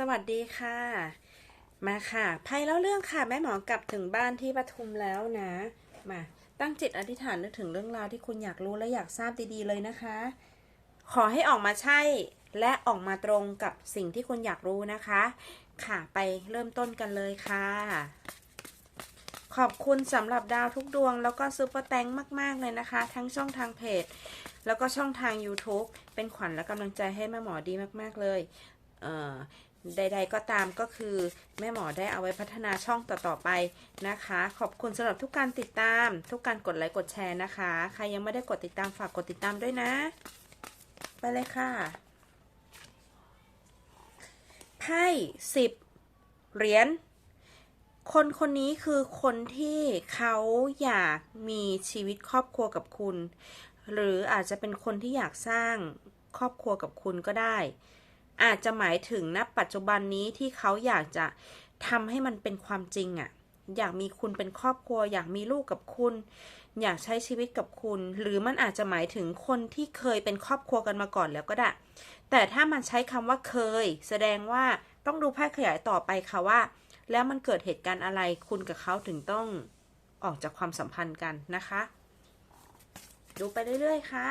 สวัสดีค่ะ มาค่ะไพ่แล้วเรื่องค่ะ แม่หมอกลับถึงบ้านที่ปทุมแล้วนะ มาตั้งจิตอธิษฐานนึกถึงเรื่องราวที่คุณอยากรู้และอยากทราบดีๆเลยนะคะ ขอให้ออกมาใช่และออกมาตรงกับสิ่งที่คุณอยากรู้นะคะ ค่ะไปเริ่มต้นกันเลยค่ะ ขอบคุณสำหรับดาวทุกดวง แล้วก็ซูเปอร์แตงมาก ๆ เลยนะคะ ทั้งช่องทางเพจ แล้วก็ช่องทาง YouTube เป็นขวัญและกำลังใจให้แม่หมอดีมาก ๆ เลย เอ่อ ใด ๆ ก็ตามก็คือ แม่หมอได้เอาไว้พัฒนาช่องต่อๆไปนะคะ ขอบคุณสำหรับทุกการติดตาม ทุกการกดไลค์กดแชร์นะคะ ใครยังไม่ได้กดติดตามฝากกดติดตามด้วยนะ ไปเลยค่ะไพ่สิบเหรียญคนคนนี้คือคนที่เขาอยากมีชีวิตครอบครัวกับคุณ หรืออาจจะเป็นคนที่อยากสร้างครอบครัวกับคุณก็ได้ อาจจะหมายถึงณปัจจุบันนี้ที่เขาอยากจะทำให้มันเป็นความจริงอะ่ะ อยากมีคุณเป็นครอบครัว อยากมีลูกกับคุณ อยากใช้ชีวิตกับคุณ หรือมันอาจจะหมายถึงคนที่เคยเป็นครอบครัวกันมาก่อนแล้วก็ได้ แต่ถ้ามันใช้คำว่าเคย แสดงว่าต้องดูไพ่ขยายต่อไปค่ะว่า แล้วมันเกิดเหตุการณ์อะไรคุณกับเขาถึงต้องออกจากความสัมพันธ์กันนะคะ ดูไปเรื่อยๆค่ะ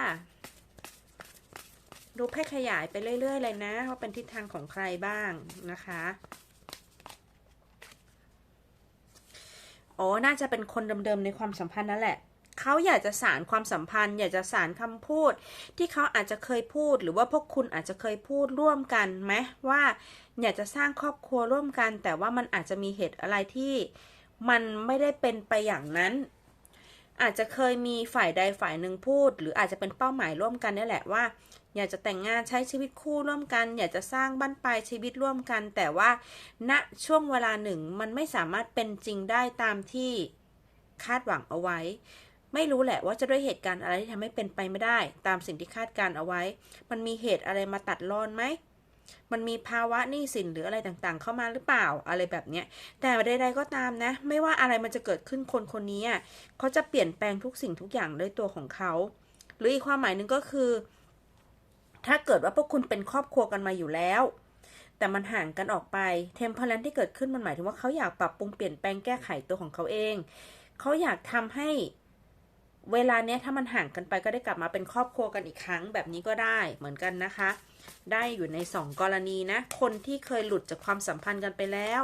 ดูไพ่ขยายไปเรื่อย ๆ เลยนะ ว่าเป็นทิศทางของใครบ้างนะคะ โอ้น่าจะเป็นคนเดิมๆในความสัมพันธ์นั่นแหละเขาอยากจะสารความสัมพันธ์ อยากจะสารคำพูด ที่เขาอาจจะเคยพูด หรือว่าพวกคุณอาจจะเคยพูดร่วมกันไหมว่า อยากจะสร้างครอบครัวร่วมกัน แต่ว่ามันอาจจะมีเหตุอะไรที่มันไม่ได้เป็นไปอย่างนั้น อาจจะเคยมีฝ่ายใดฝ่ายหนึ่งพูด หรืออาจจะเป็นเป้าหมายร่วมกันนี่แหละว่า อยากจะแต่งงานใช้ชีวิตคู่ร่วมกัน อยากจะสร้างบ้านปลายชีวิตร่วมกัน แต่ว่าณช่วงเวลาหนึ่งมันไม่สามารถเป็นจริงได้ตามที่คาดหวังเอาไว้ ไม่รู้แหละว่าจะด้วยเหตุการณ์อะไรที่ทำให้เป็นไปไม่ได้ ตามสิ่งที่คาดการเอาไว้ มันมีเหตุอะไรมาตัดรอนไหมมันมีภาวะหนี้สินหรืออะไรต่างๆ เข้ามาหรือเปล่าอะไรแบบเนี้ย แต่ใดๆก็ตามนะ ไม่ว่าอะไรมันจะเกิดขึ้นคนคนนี้เขาจะเปลี่ยนแปลงทุกสิ่งทุกอย่างด้วยตัวของเขา หรืออีกความหมายหนึ่งก็คือ ถ้าเกิดว่าพวกคุณเป็นครอบครัวกันมาอยู่แล้ว แต่มันห่างกันออกไปเทมเพลนที่เกิดขึ้นมันหมายถึงว่าเขาอยากปรับปรุงเปลี่ยนแปลงแก้ไขตัวของเขาเอง เขาอยากทำให้เวลาเนี้ยถ้ามันห่างกันไปก็ได้กลับมาเป็นครอบครัวกันอีกครั้งแบบนี้ก็ได้เหมือนกันนะคะ ได้อยู่ในสองกรณีนะ คนที่เคยหลุดจากความสัมพันธ์กันไปแล้ว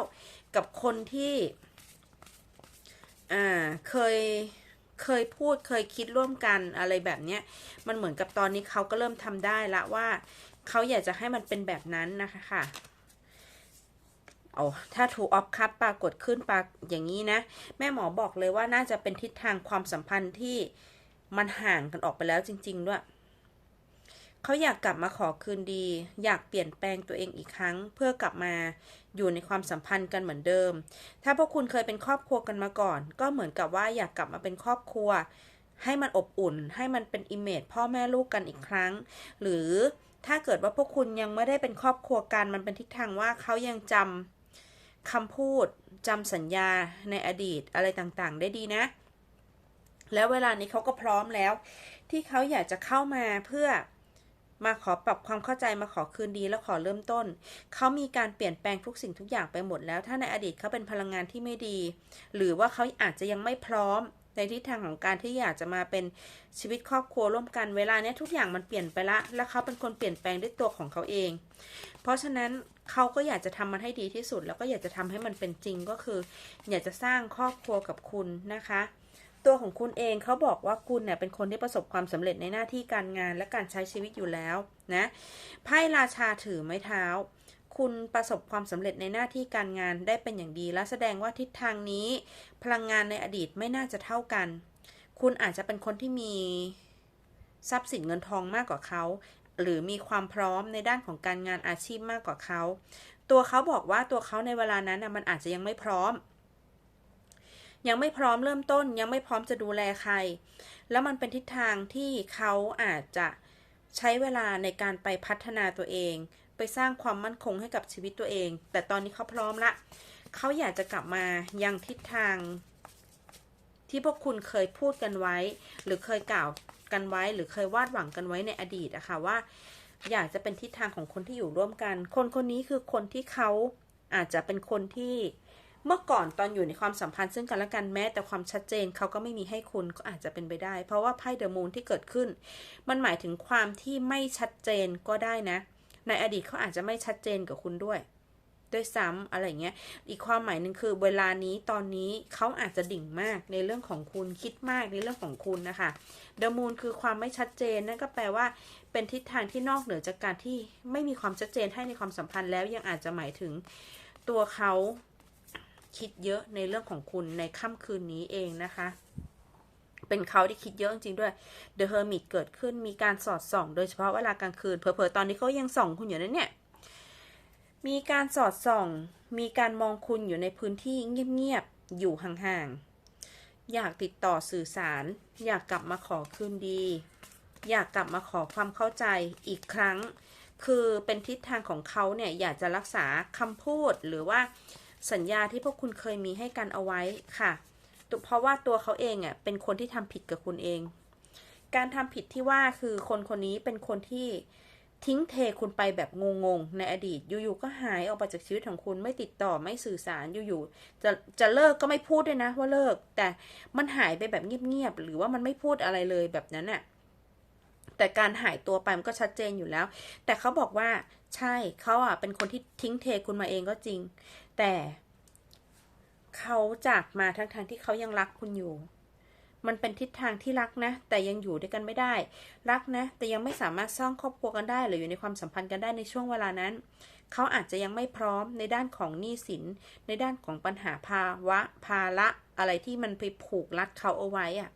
กับคนที่อ่าเคย เคยพูดเคยคิดร่วมกันอะไรแบบเนี้ย มันเหมือนกับตอนนี้เขาก็เริ่มทำได้ละว่า เขาอยากจะให้มันเป็นแบบนั้นนะคะค่ะโอ้ถ้าถูกออฟคัพปรากฏขึ้นปรากอย่างนี้นะ แม่หมอบอกเลยว่าน่าจะเป็นทิศทางความสัมพันธ์ที่มันห่างกันออกไปแล้วจริง ๆ ด้วย เขาอยากกลับมาขอคืนดี อยากเปลี่ยนแปลงตัวเองอีกครั้ง เพื่อกลับมาอยู่ในความสัมพันธ์กันเหมือนเดิม ถ้าพวกคุณเคยเป็นครอบครัวกันมาก่อน ก็เหมือนกับว่าอยากกลับมาเป็นครอบครัว ให้มันอบอุ่น ให้มันเป็นอิมเมจพ่อแม่ลูกกันอีกครั้ง หรือถ้าเกิดว่าพวกคุณยังไม่ได้เป็นครอบครัวกัน มันเป็นทิศทางว่าเขายังจำคำพูดจำสัญญาในอดีตอะไรต่างๆ ได้ดีนะ แล้วเวลานี้เขาก็พร้อมแล้ว ที่เขาอยากจะเข้ามาเพื่อ มาขอปรับความเข้าใจมาขอคืนดีแล้วขอเริ่มต้น เขามีการเปลี่ยนแปลงทุกสิ่งทุกอย่างไปหมดแล้ว ถ้าในอดีตเขาเป็นพลังงานที่ไม่ดี หรือว่าเขาอาจจะยังไม่พร้อมในทิศทางของการที่อยากจะมาเป็นชีวิตครอบครัวร่วมกันเวลาเนี้ยทุกอย่างมันเปลี่ยนไปละ และเขาเป็นคนเปลี่ยนแปลงด้วยตัวของเขาเอง เพราะฉะนั้นเขาก็อยากจะทำมันให้ดีที่สุด แล้วก็อยากจะทำให้มันเป็นจริงก็คือ อยากจะสร้างครอบครัวกับคุณนะคะ ตัวของคุณเองเขาบอกว่าคุณเนี่ยเป็นคนที่ประสบความสำเร็จในหน้าที่การงานและการใช้ชีวิตอยู่แล้วนะไพ่ราชาถือไม้เท้า คุณประสบความสำเร็จในหน้าที่การงานได้เป็นอย่างดี และแสดงว่าทิศทางนี้ พลังงานในอดีตไม่น่าจะเท่ากัน คุณอาจจะเป็นคนที่มีทรัพย์สินเงินทองมากกว่าเขาหรือมีความพร้อมในด้านของการงานอาชีพมากกว่าเขา ตัวเขาบอกว่าตัวเขาในเวลานั้นนะมันอาจจะยังไม่พร้อม ยังไม่พร้อมเริ่มต้น ยังไม่พร้อมจะดูแลใคร แล้วมันเป็นทิศทางที่เขาอาจจะใช้เวลาในการไปพัฒนาตัวเอง ไปสร้างความมั่นคงให้กับชีวิตตัวเอง แต่ตอนนี้เขาพร้อมละเขาอยากจะกลับมายังทิศทาง ที่พวกคุณเคยพูดกันไว้ หรือเคยกล่าวกันไว้ หรือเคยวาดหวังกันไว้ในอดีตอะค่ะว่า อยากจะเป็นทิศทางของคนที่อยู่ร่วมกัน คนคนนี้คือคนที่เขาอาจจะเป็นคนที่ เมื่อก่อนตอนอยู่ในความสัมพันธ์ซึ่งกันและกันแม้แต่ความชัดเจนเขาก็ไม่มีให้คุณก็อาจจะเป็นไปได้ เพราะว่าไพ่เดอะมูนที่เกิดขึ้น มันหมายถึงความที่ไม่ชัดเจนก็ได้นะ ในอดีตเขาอาจจะไม่ชัดเจนกับคุณด้วย ด้วยซ้ำอะไรเงี้ย อีกความหมายหนึ่งคือเวลานี้ตอนนี้เขาอาจจะดิ่งมากในเรื่องของคุณคิดมากในเรื่องของคุณนะคะเดอะมูนคือความไม่ชัดเจนนั่นก็แปลว่า เป็นทิศทางที่นอกเหนือจากการที่ไม่มีความชัดเจนให้ในความสัมพันธ์แล้วยังอาจจะหมายถึงตัวเขา คิดเยอะในเรื่องของคุณในค่ำคืนนี้เองนะคะ เป็นเขาที่คิดเยอะจริงด้วย The Hermit เกิดขึ้นมีการสอดส่อง โดยเฉพาะเวลากลางคืน เผลอๆ ตอนนี้เขายังส่องคุณอยู่นั่นเนี่ย มีการสอดส่อง มีการมองคุณอยู่ในพื้นที่เงียบๆ อยู่ห่างๆ อยากติดต่อสื่อสาร อยากกลับมาขอคืนดี อยากกลับมาขอความเข้าใจอีกครั้ง คือเป็นทิศทางของเขาเนี่ยอยากจะรักษาคำพูดหรือว่า สัญญาที่พวกคุณเคยมีให้กันเอาไว้ค่ะตุเพราะว่าตัวเขาเองอะเป็นคนที่ทำผิดกับคุณเอง การทำผิดที่ว่าคือคนคนนี้เป็นคนที่ทิ้งเทคุณไปแบบงงๆในอดีต อยู่ๆก็หายออกไปจากชีวิตของคุณไม่ติดต่อไม่สื่อสารอยู่ๆจะจะเลิกก็ไม่พูดด้วยนะว่าเลิก แต่มันหายไปแบบเงียบๆหรือว่ามันไม่พูดอะไรเลยแบบนั้นน่ะแต่การหายตัวไปมันก็ชัดเจนอยู่แล้ว แต่เขาบอกว่า ใช่เขาอะเป็นคนที่ทิ้งเทคุณมาเองก็จริง แต่เขาจากมาทั้งทางที่เขายังรักคุณอยู่ มันเป็นทิศทางที่รักนะ แต่ยังอยู่ด้วยกันไม่ได้ รักนะ แต่ยังไม่สามารถสร้างครอบครัวกันได้ หรืออยู่ในความสัมพันธ์กันได้ในช่วงเวลานั้น เขาอาจจะยังไม่พร้อมในด้านของหนี้สิน ในด้านของปัญหาภาวะภาระอะไรที่มันไปผูกรัดเขาเอาไว้อะ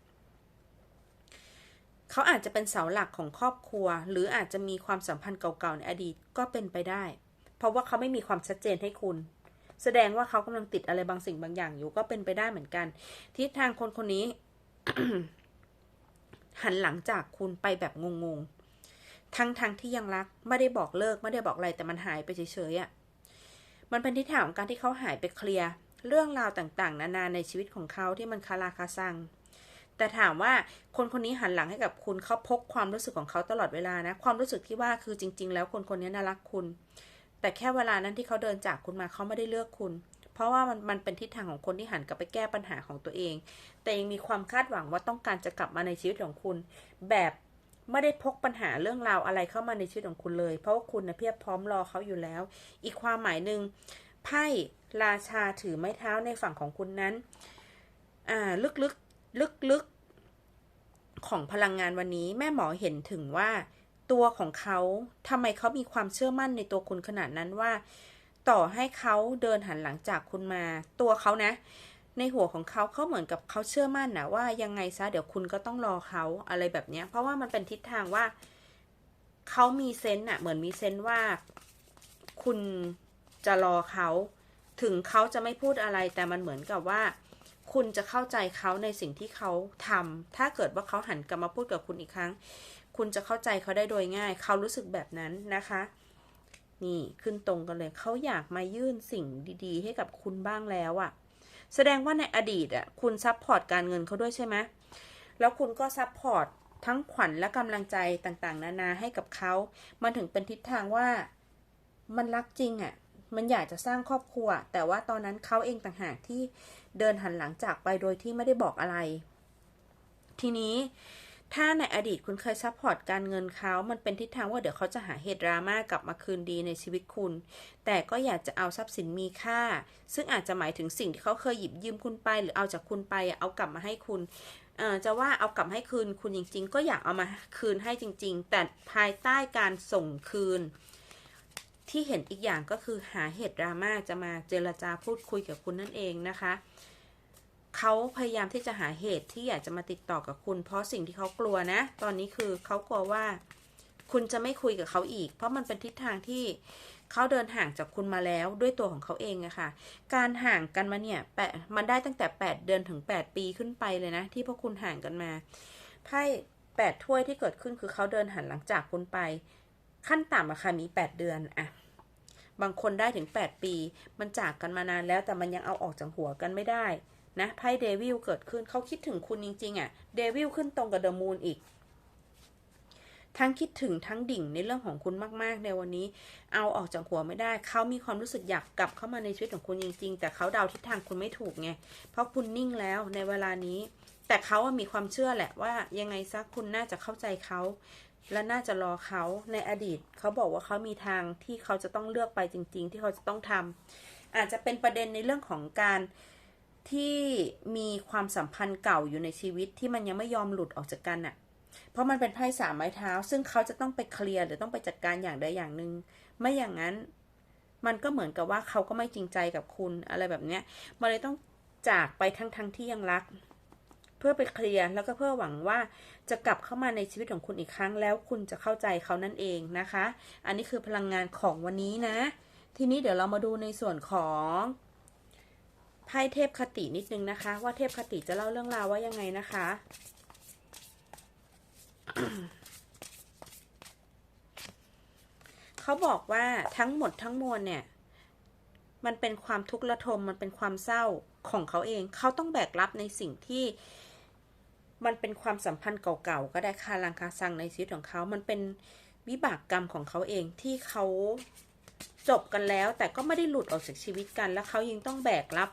เขาอาจจะเป็นเสาหลักของครอบครัว หรืออาจจะมีความสัมพันธ์เก่าๆในอดีตก็เป็นไปได้ เพราะว่าเขาไม่มีความชัดเจนให้คุณ แสดงว่าเขากำลังติดอะไรบางสิ่งบางอย่างอยู่ก็เป็นไปได้เหมือนกัน ทิศทางคนคนนี้ หันหลังจากคุณไปแบบงงๆ ทั้งๆทที่ยังรัก ไม่ได้บอกเลิกไม่ได้บอกอะไรแต่มันหายไปเฉยๆอะ่ะมันเป็นทิศทางของการที่เขาหายไปเคลียร์เรื่องราวต่างๆ นานาในชีวิตของเขาที่มันคาราคาซัง แต่ถามว่าคนคนนี้หันหลังให้กับคุณเขาพกความรู้สึกของเขาตลอดเวลานะ ความรู้สึกที่ว่าคือจริง ๆ แล้วคนคนนี้น่ารักคุณ แต่แค่เวลานั้นที่เขาเดินจากคุณมาเขาไม่ได้เลือกคุณ เพราะว่ามันมันเป็นทิศทางของคนที่หันกลับไปแก้ปัญหาของตัวเอง แต่ยังมีความคาดหวังว่าต้องการจะกลับมาในชีวิตของคุณ แบบไม่ได้พกปัญหาเรื่องราวอะไรเข้ามาในชีวิตของคุณเลย เพราะว่าคุณนะเพียบพร้อมรอเขาอยู่แล้ว อีกความหมายหนึ่งไพ่ราชาถือไม้เท้าในฝั่งของคุณนั้น อ่า ลึกๆ ลึกๆของพลังงานวันนี้ แม่หมอเห็นถึงว่า ตัวของเขาทำไมเขามีความเชื่อมั่นในตัวคุณขนาดนั้นว่า ต่อให้เขาเดินหันหลังจากคุณมา ตัวเขานะ ในหัวของเขาเขาเหมือนกับเขาเชื่อมั่นนะว่ายังไงซะเดี๋ยวคุณก็ต้องรอเขาอะไรแบบนี้เพราะว่ามันเป็นทิศทางว่าเขามีเซนต์อะเหมือนมีเซนต์ว่าคุณจะรอเขา ถึงเขาจะไม่พูดอะไรแต่มันเหมือนกับว่า คุณจะเข้าใจเขาในสิ่งที่เขาทำถ้าเกิดว่าเขาหันกลับมาพูดกับคุณอีกครั้ง คุณจะเข้าใจเขาได้โดยง่าย เขารู้สึกแบบนั้นนะคะ นี่ขึ้นตรงกันเลย เขาอยากมายื่นสิ่งดี ๆ ให้กับคุณบ้างแล้วอะ่ะ แสดงว่าในอดีตอะ่ะ คุณซัพพอร์ตการเงินเขาด้วยใช่ไหมแล้วคุณก็ซัพพอร์ตทั้งขวัญและกำลังใจต่างๆ นานาให้กับเขา มันถึงเป็นทิศทางว่ามันรักจริงอะ่ะ มันอยากจะสร้างครอบครัว แต่ว่าตอนนั้นเขาเองต่างหากที่ เดินหันหลังจากไปโดยที่ไม่ได้บอกอะไร ทีนี้ถ้าในอดีตคุณเคยซัพพอร์ตการเงินเขา มันเป็นทิศทางว่าเดี๋ยวเขาจะหาเหตุดราม่ากลับมาคืนดีในชีวิตคุณ แต่ก็อยากจะเอาทรัพย์สินมีค่า ซึ่งอาจจะหมายถึงสิ่งที่เขาเคยหยิบยืมคุณไป หรือเอาจากคุณไป เอากลับมาให้คุณ จะว่าเอากลับให้คืนคุณจริง ๆ ก็อยากเอามาคืนให้จริง ๆ แต่ภายใต้การส่งคืน ที่เห็นอีกอย่างก็คือหาเหตุดราม่าจะมาเจรจาพูดคุยกับคุณนั่นเองนะคะเขาพยายามที่จะหาเหตุที่อยากจะมาติดต่อกับคุณ เพราะสิ่งที่เขากลัวนะ ตอนนี้คือเขากลัวว่า คุณจะไม่คุยกับเขาอีก เพราะมันเป็นทิศทางที่เขาเดินห่างจากคุณมาแล้วด้วยตัวของเขาเองอะค่ะ การห่างกันมาเนี่ยแปมันได้ตั้งแต่ 8 เดือนถึง 8 ปีขึ้นไปเลยนะ ที่พวกคุณห่างกันมาไพ่แปดถ้วยที่เกิดขึ้นคือเขาเดินหันหลังจากคุณไป ขั้นต่ำอะค่ะมี 8 เดือนอะบางคนได้ถึง 8 ปี มันจากกันมานานแล้วแต่มันยังเอาออกจากหัวกันไม่ได้นะไพ่เดวิลเกิดขึ้นเขาคิดถึงคุณจริงๆอะ่ะเดวิลขึ้นตรงกับเดอะมูนอีก ทั้งคิดถึงทั้งดิ่งในเรื่องของคุณมากๆในวันนี้ เอาออกจากหัวไม่ได้ เขามีความรู้สึกอยากกลับเข้ามาในชีวิตของคุณจริง ๆ แต่เขาเดาทิศทางคุณไม่ถูกไงเพราะคุณนิ่งแล้วในเวลานี้ แต่เขามีความเชื่อแหละว่ายังไงซะคุณน่าจะเข้าใจเขา และน่าจะรอเขาในอดีต เขาบอกว่าเขามีทางที่เขาจะต้องเลือกไปจริง ๆ ที่เขาจะต้องทำอาจจะเป็นประเด็นในเรื่องของการที่มีความสัมพันธ์เก่าอยู่ในชีวิตที่มันยังไม่ยอมหลุดออกจากกันอะเพราะมันเป็นไพ่สามไม้เท้า ซึ่งเขาจะต้องไปเคลียร์หรือต้องไปจัดการอย่างใดอย่างหนึ่งไม่อย่างนั้นมันก็เหมือนกับว่าเขาก็ไม่จริงใจกับคุณอะไรแบบเนี้ยมันเลยต้องจากไปทั้งทั้งที่ยังรัก พื่อไปเคลียร์แล้วก็เพื่อหวังว่าจะกลับเข้ามาในชีวิตของคุณอีกครั้งแล้วคุณจะเข้าใจเขานั่นเองนะคะ อันนี้คือพลังงานของวันนี้นะ ทีนี้เดี๋ยวเรามาดูในส่วนของไพ่เทพคตินิดนึงนะคะ ว่าเทพคติจะเล่าเรื่องราวว่ายังไงนะคะเขาบอกว่าทั้งหมดทั้งมวลเนี่ย มันเป็นความทุกข์ระทมมันเป็นความเศร้าของเขาเอง เขาต้องแบกรับในสิ่งที่ มันเป็นความสัมพันธ์เก่าๆก็ได้คาลังคาซังในชีวิตของเขา มันเป็นวิบากกรรมของเขาเองที่เขาจบกันแล้ว แต่ก็ไม่ได้หลุดออกจากชีวิตกัน แล้วเขายังต้องแบกรับ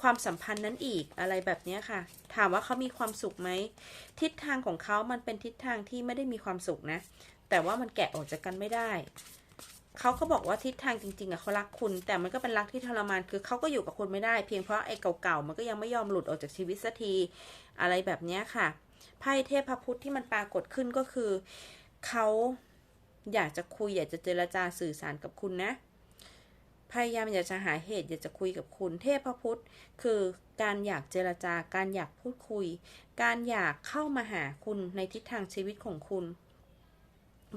ความสัมพันธ์นั้นอีกอะไรแบบนี้ค่ะ ถามว่าเขามีความสุขไหมทิศทางของเขามันเป็นทิศทางที่ไม่ได้มีความสุขนะ แต่ว่ามันแกะออกจากกันไม่ได้ เขาก็บอกว่าทิศทางจริงๆอะเขารักคุณ แต่มันก็เป็นรักที่ทรมานคือเขาก็อยู่กับคุณไม่ได้ เพียงเพราะไอ้เก่าๆมันก็ยังไม่ยอมหลุดออกจากชีวิตสักทีอะไรแบบนี้ค่ะไพ่เทพพุทธที่มันปรากฏขึ้นก็คือเขาอยากจะคุย อยากจะเจรจาสื่อสารกับคุณนะ พยายามอยากจะหาเหตุอยากจะคุยกับคุณ เทพพุทธคือการอยากเจรจาการอยากพูดคุย การอยากเข้ามาหาคุณในทิศทางชีวิตของคุณ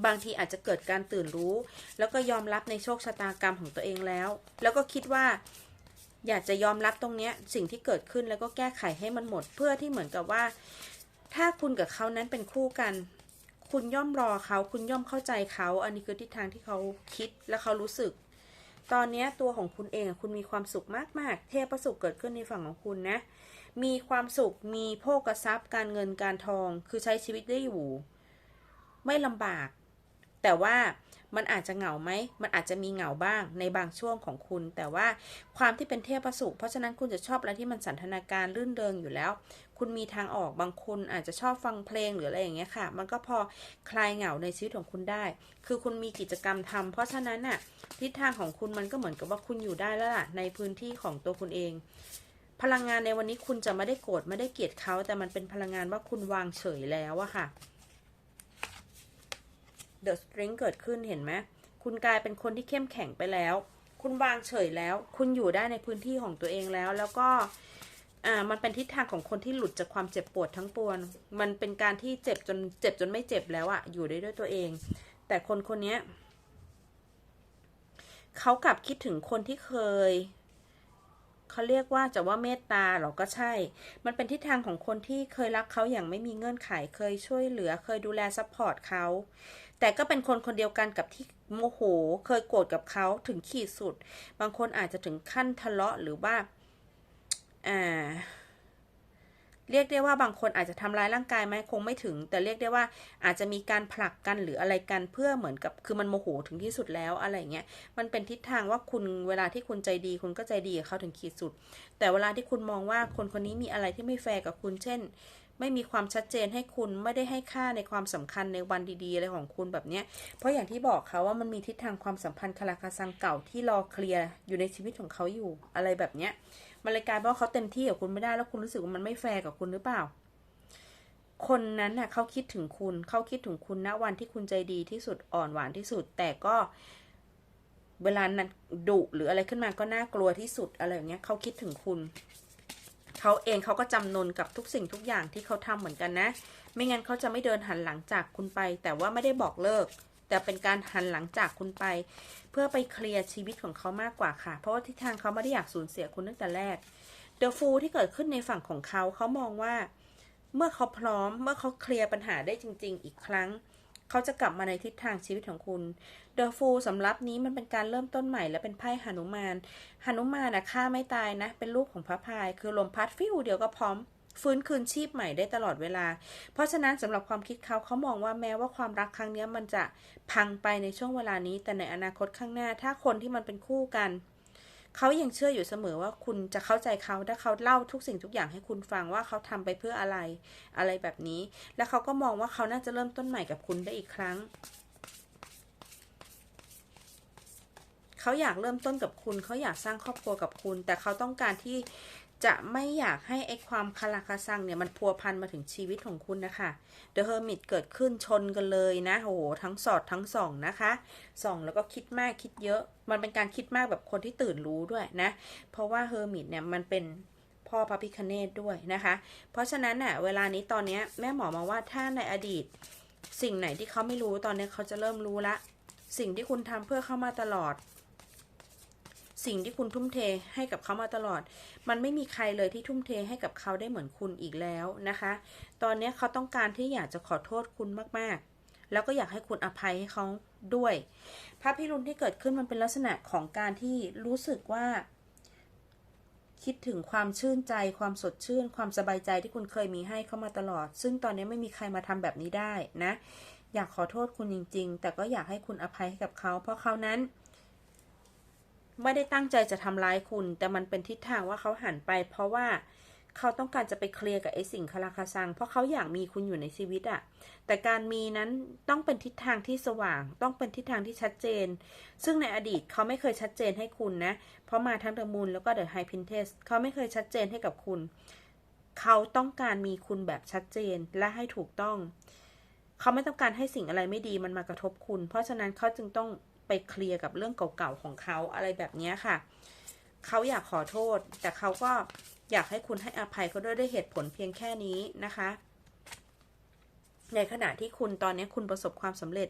บางทีอาจจะเกิดการตื่นรู้ แล้วก็ยอมรับในโชคชะตากรรมของตัวเองแล้ว แล้วก็คิดว่า อยากจะยอมรับตรงเนี้ยสิ่งที่เกิดขึ้นแล้วก็แก้ไขให้มันหมดเพื่อที่เหมือนกับว่า ถ้าคุณกับเขานั้นเป็นคู่กัน คุณย่อมรอเขา คุณย่อมเข้าใจเขา อันนี้คือทิศทางที่เขาคิดและเขารู้สึก ตอนนี้ตัวของคุณเองคุณมีความสุขมากๆ เทพประสุขเกิดขึ้นในฝั่งของคุณนะ มีความสุขมีโภกทรัพย์ การเงินการทอง คือใช้ชีวิตได้อยู่ ไม่ลำบาก แต่ว่ามันอาจจะเหงาไหม มันอาจจะมีเหงาบ้างในบางช่วงของคุณ แต่ว่าความที่เป็นเทพประสุเพราะฉะนั้นคุณจะชอบอะไรที่มันสันทนาการรื่นเริงอยู่แล้ว คุณมีทางออก บางคนอาจจะชอบฟังเพลงหรืออะไรอย่างเงี้ยค่ะ มันก็พอคลายเหงาในชีวิตของคุณได้ คือคุณมีกิจกรรมทำเพราะฉะนั้นน่ะทิศทางของคุณมันก็เหมือนกับว่าคุณอยู่ได้แล้วล่ะในพื้นที่ของตัวคุณเอง พลังงานในวันนี้คุณจะไม่ได้โกรธไม่ได้เกลียดเขา แต่มันเป็นพลังงานว่าคุณวางเฉยแล้วอะค่ะ The String เกิดขึ้นเห็นไหมคุณกลายเป็นคนที่เข้มแข็งไปแล้ว คุณวางเฉยแล้ว คุณอยู่ได้ในพื้นที่ของตัวเองแล้ว แล้วก็อ่ามันเป็นทิศทางของคนที่หลุดจากความเจ็บปวดทั้งปวง มันเป็นการที่เจ็บจนเจ็บจนไม่เจ็บแล้วอะอยู่ได้ด้วยตัวเอง แต่คนคนนี้เขากลับคิดถึงคนที่เคย เขาเรียกว่าจะว่าเมตตาหรอก็ใช่ มันเป็นทิศทางของคนที่เคยรักเขาอย่างไม่มีเงื่อนไข เคยช่วยเหลือ เคยดูแลซัพพอร์ตเขา แต่ก็เป็นคนคนเดียวกันกับที่โมโห เคยโกรธกับเขาถึงขีดสุด บางคนอาจจะถึงขั้นทะเลาะหรือว่าอ่าเรียกได้ว่าบางคนอาจจะทำร้ายร่างกายไหมคงไม่ถึง แต่เรียกได้ว่าอาจจะมีการผลักกันหรืออะไรกันเพื่อเหมือนกับคือมันโมโหถึงที่สุดแล้วอะไรเงี้ยมันเป็นทิศทางว่าคุณเวลาที่คุณใจดี คุณก็ใจดีกับเขาถึงขีดสุด แต่เวลาที่คุณมองว่าคนคนนี้มีอะไรที่ไม่แฟร์กับคุณเช่น ไม่มีความชัดเจนให้คุณไม่ได้ให้ค่าในความสำคัญในวันดีๆอะไรของคุณแบบเนี้ย เพราะอย่างที่บอกเขาว่ามันมีทิศทางความสัมพันธ์คาราคาซังเก่าที่รอเคลียร์อยู่ในชีวิตของเขาอยู่อะไรแบบเนี้ย มันเลยกลายเป็นว่าเขาเต็มที่กับคุณไม่ได้แล้วคุณรู้สึกว่ามันไม่แฟร์กับคุณหรือเปล่า คนนั้นน่ะเขาคิดถึงคุณเขาคิดถึงคุณณวันที่คุณใจดีที่สุดอ่อนหวานที่สุด แต่ก็เวลานั้นดุหรืออะไรขึ้นมาก็น่ากลัวที่สุดอะไรอย่างเงี้ยเขาคิดถึงคุณ เขาเองเขาก็จำนนกับทุกสิ่งทุกอย่างที่เขาทำเหมือนกันนะ ไม่งั้นเขาจะไม่เดินหันหลังจากคุณไป แต่ว่าไม่ได้บอกเลิก แต่เป็นการหันหลังจากคุณไป เพื่อไปเคลียร์ชีวิตของเขามากกว่าค่ะ เพราะว่าทิศทางเขาไม่ได้อยากสูญเสียคุณตั้งแต่แรกเดอะฟูที่เกิดขึ้นในฝั่งของเขาเขามองว่า เมื่อเขาพร้อมเมื่อเขาเคลียร์ปัญหาได้จริง ๆ อีกครั้ง เขาจะกลับมาในทิศทางชีวิตของคุณเดอะฟูสำหรับนี้มันเป็นการเริ่มต้นใหม่และเป็นไพ่หนุมานหนุมานนะฆ่าไม่ตายนะ เป็นลูกของพระพาย คือลมพัดฟิวเดียวก็พร้อมฟื้นคืนชีพใหม่ได้ตลอดเวลา เพราะฉะนั้นสำหรับความคิดเขาเขามองว่าแม้ว่าความรักครั้งนี้มันจะพังไปในช่วงเวลานี้ แต่ในอนาคตข้างหน้า ถ้าคนที่มันเป็นคู่กัน เขายังเชื่ออยู่เสมอว่าคุณจะเข้าใจเขาถ้าเขาเล่าทุกสิ่งทุกอย่างให้คุณฟังว่าเขาทำไปเพื่ออะไรอะไรแบบนี้ แล้วเขาก็มองว่าเขาน่าจะเริ่มต้นใหม่กับคุณได้อีกครั้งเขาอยากเริ่มต้นกับคุณ เขาอยากสร้างครอบครัวกับคุณ แต่เขาต้องการที่ จะไม่อยากให้ไอ้ความคาราคาซังเนี่ยมันพัวพันมาถึงชีวิตของคุณนะคะ The Hermit เกิดขึ้นชนกันเลยนะโอ้โหทั้งสอดทั้งส่องนะคะส่องแล้วก็คิดมากคิดเยอะ มันเป็นการคิดมากแบบคนที่ตื่นรู้ด้วยนะ เพราะว่า Hermit เนี่ยมันเป็นพ่อพระพิคเนตด้วยนะคะ เพราะฉะนั้นน่ะเวลานี้ตอนนี้แม่หมอมาว่าถ้าในอดีต สิ่งไหนที่เขาไม่รู้ตอนนี้เขาจะเริ่มรู้ละ สิ่งที่คุณทำเพื่อเข้ามาตลอด สิ่งที่คุณทุ่มเทให้กับเขามาตลอด มันไม่มีใครเลยที่ทุ่มเทให้กับเขาได้เหมือนคุณอีกแล้วนะคะ ตอนนี้เขาต้องการที่อยากจะขอโทษคุณมากๆ แล้วก็อยากให้คุณอภัยให้เขาด้วยภาพพิรุณที่เกิดขึ้นมันเป็นลักษณะของการที่รู้สึกว่า คิดถึงความชื่นใจ ความสดชื่น ความสบายใจที่คุณเคยมีให้เขามาตลอด ซึ่งตอนนี้ไม่มีใครมาทำแบบนี้ได้นะ อยากขอโทษคุณจริง ๆ แต่ก็อยากให้คุณอภัยให้กับเขา เพราะเขานั้น ไม่ได้ตั้งใจจะทำร้ายคุณ แต่มันเป็นทิศทางว่าเขาหันไป เพราะว่าเขาต้องการจะไปเคลียร์กับไอ้สิ่งคาราคาซัง เพราะเขาอยากมีคุณอยู่ในชีวิตอะแต่การมีนั้นต้องเป็นทิศทางที่สว่าง ต้องเป็นทิศทางที่ชัดเจน ซึ่งในอดีตเขาไม่เคยชัดเจนให้คุณนะ เพราะมาทั้งเดอะมูนแล้วก็เดอะไฮพินเทสเขาไม่เคยชัดเจนให้กับคุณ เขาต้องการมีคุณแบบชัดเจนและให้ถูกต้อง เขาไม่ต้องการให้สิ่งอะไรไม่ดีมันมากระทบคุณ เพราะฉะนั้นเขาจึงต้อง ไปเคลียร์กับเรื่องเก่าๆของเขาอะไรแบบนี้ค่ะ เขาอยากขอโทษ แต่เขาก็อยากให้คุณให้อภัยเขาด้วยด้วยเหตุผลเพียงแค่นี้นะคะ ในขณะที่คุณตอนนี้คุณประสบความสำเร็จ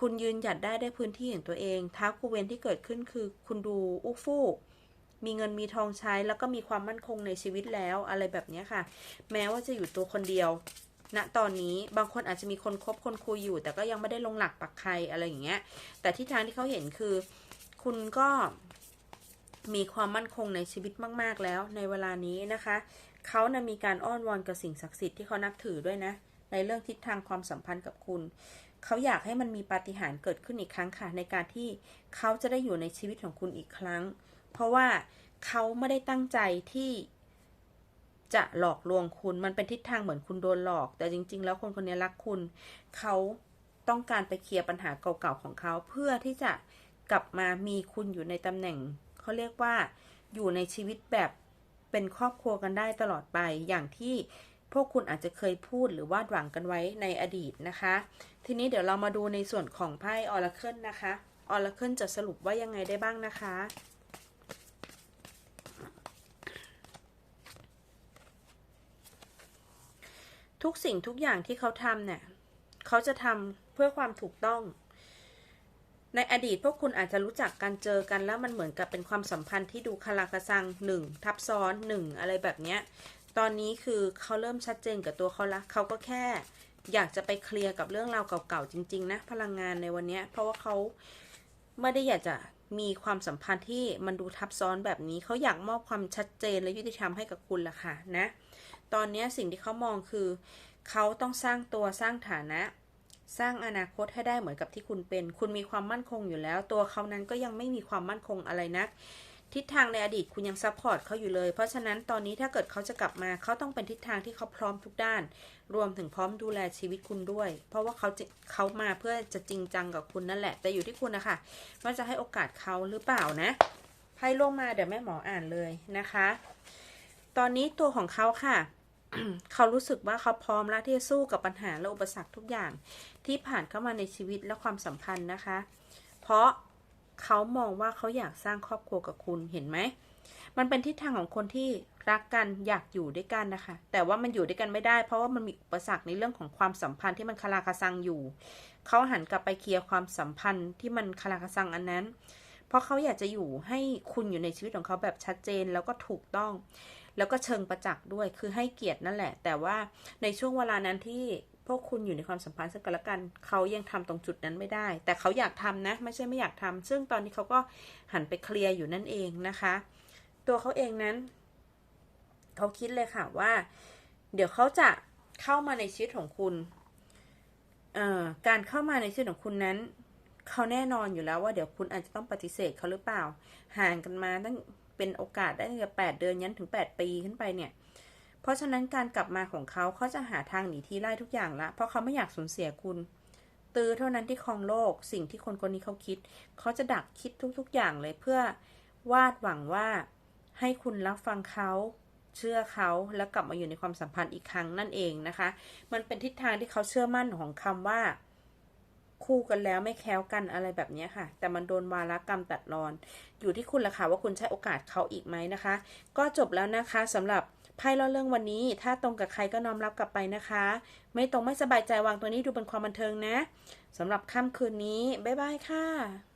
คุณยืนหยัดได้ได้พื้นที่ของตัวเองท้าคูเวนที่เกิดขึ้นคือ คุณดูอุฟู่มีเงินมีทองใช้แล้วก็มีความมั่นคงในชีวิตแล้วอะไรแบบนี้ค่ะ แม้ว่าจะอยู่ตัวคนเดียว ณตอนนี้บางคนอาจจะมีคนคบคนคุยอยู่ แต่ก็ยังไม่ได้ลงหลักปักใครอะไรอย่างเงี้ย แต่ที่ทางที่เขาเห็นคือ คุณก็มีความมั่นคงในชีวิตมาก ๆ แล้วในเวลานี้นะคะ เขานะมีการอ้อนวอนกับสิ่งศักดิ์สิทธิ์ที่เขานับถือด้วยนะ ในเรื่องทิศทางความสัมพันธ์กับคุณ เขาอยากให้มันมีปาฏิหาริย์เกิดขึ้นอีกครั้งค่ะ ในการที่เขาจะได้อยู่ในชีวิตของคุณอีกครั้ง เพราะว่าเขาไม่ได้ตั้งใจที่ จะหลอกลวงคุณ มันเป็นทิศทางเหมือนคุณโดนหลอก แต่จริง ๆ แล้วคนคนนี้รักคุณ เขาต้องการไปเคลียร์ปัญหาเก่าๆของเขา เพื่อที่จะกลับมามีคุณอยู่ในตำแหน่ง เขาเรียกว่าอยู่ในชีวิตแบบเป็นครอบครัวกันได้ตลอดไป อย่างที่พวกคุณอาจจะเคยพูดหรือวาดหวังกันไว้ในอดีตนะคะ ทีนี้เดี๋ยวเรามาดูในส่วนของไพ่ออร์เคิลนะคะออร์เคิลจะสรุปว่ายังไงได้บ้างนะคะ ทุกสิ่งทุกอย่างที่เขาทำเนี่ยเขาจะทำเพื่อความถูกต้อง ในอดีตพวกคุณอาจจะรู้จักกันเจอกันแล้วมันเหมือนกับเป็นความสัมพันธ์ที่ดูคาราคาซังหนึ่งทับซ้อนหนึ่งอะไรแบบเนี้ย ตอนนี้คือเขาเริ่มชัดเจนกับตัวเขาละเขาก็แค่ อยากจะไปเคลียร์กับเรื่องราวเก่าๆจริง ๆ นะ พลังงานในวันนี้เพราะว่าเขาไม่ได้อยากจะมีความสัมพันธ์ที่มันดูทับซ้อนแบบนี้ เขาอยากมอบความชัดเจนและยุติธรรมให้กับคุณละค่ะนะ ตอนนี้สิ่งที่เขามองคือ เขาต้องสร้างตัวสร้างฐานะ สร้างอนาคตให้ได้เหมือนกับที่คุณเป็น คุณมีความมั่นคงอยู่แล้ว ตัวเขานั้นก็ยังไม่มีความมั่นคงอะไรนะักทิศทางในอดีตคุณยังซัพพอร์ตเขาอยู่เลย เพราะฉะนั้นตอนนี้ถ้าเกิดเขาจะกลับมาเขาต้องเป็นทิศทางที่เขาพร้อมทุกด้าน รวมถึงพร้อมดูแลชีวิตคุณด้วย เพราะว่าเขาจะเขามาเพื่อจะจริงจังกับคุณนั่นแหละ แต่อยู่ที่คุณนะคะว่าจะให้โอกาสเขาหรือเปล่านะไพ่ลงมาเดี๋ยวแม่หมออ่านเลยนะคะ ตอนนี้ตัวของเขาค่ะ เขารู้สึกว่าเขาพร้อมแล้วที่จะสู้กับปัญหาและอุปสรรคทุกอย่างที่ผ่านเข้ามาในชีวิตและความสัมพันธ์นะคะ เพราะเขามองว่าเขาอยากสร้างครอบครัวกับคุณเห็นไหม มันเป็นทิศทางของคนที่รักกันอยากอยู่ด้วยกันนะคะ แต่ว่ามันอยู่ด้วยกันไม่ได้ เพราะว่ามันมีอุปสรรคในเรื่องของความสัมพันธ์ที่มันคาราคาซังอยู่ เขาหันกลับไปเคลียร์ความสัมพันธ์ที่มันคาราคาซังอันนั้น เพราะเขาอยากจะอยู่ให้คุณอยู่ในชีวิตของเขาแบบชัดเจนแล้วก็ถูกต้อง แล้วก็เชิงประจักษ์ด้วยคือให้เกียรตินั่นแหละ แต่ว่าในช่วงเวลานั้นที่พวกคุณอยู่ในความสัมพันธ์ซึ่งกันและกัน เขายังทำตรงจุดนั้นไม่ได้ แต่เขาอยากทำนะ ไม่ใช่ไม่อยากทำซึ่งตอนนี้เขาก็หันไปเคลียร์อยู่นั่นเองนะคะ ตัวเขาเองนั้น เขาคิดเลยค่ะว่า เดี๋ยวเขาจะเข้ามาในชีวิตของคุณการเข้ามาในชีวิตของคุณนั้นเขาแน่นอนอยู่แล้วว่าเดี๋ยวคุณอาจจะต้องปฏิเสธเขาหรือเปล่า ห่างกันมาตั้ง เป็นโอกาสได้ตั้งแต่แปดเดือนยันถึงแปดปีขึ้นไปเนี่ย เพราะฉะนั้นการกลับมาของเขาเขาจะหาทางหนีที่ไล่ทุกอย่างละ เพราะเขาไม่อยากสูญเสียคุณ ตือเท่านั้นที่ครองโลก สิ่งที่คนคนนี้เขาคิด เขาจะดักคิดทุก ๆ อย่างเลยเพื่อวาดหวังว่าให้คุณรับฟังเขาเชื่อเขาแล้วกลับมาอยู่ในความสัมพันธ์อีกครั้งนั่นเองนะคะ มันเป็นทิศทางที่เขาเชื่อมั่นของคำว่า คู่กันแล้วไม่แคล้วกันอะไรแบบนี้ค่ะ แต่มันโดนวาระกรรมตัดรอน อยู่ที่คุณละค่ะว่าคุณใช้โอกาสเขาอีกไหมนะคะ ก็จบแล้วนะคะสำหรับไพ่เล่าเรื่องวันนี้ ถ้าตรงกับใครก็น้อมรับกลับไปนะคะ ไม่ตรงไม่สบายใจวางตัวนี้ดูเป็นความบันเทิงนะสำหรับค่ำคืนนี้บ๊ายบายค่ะ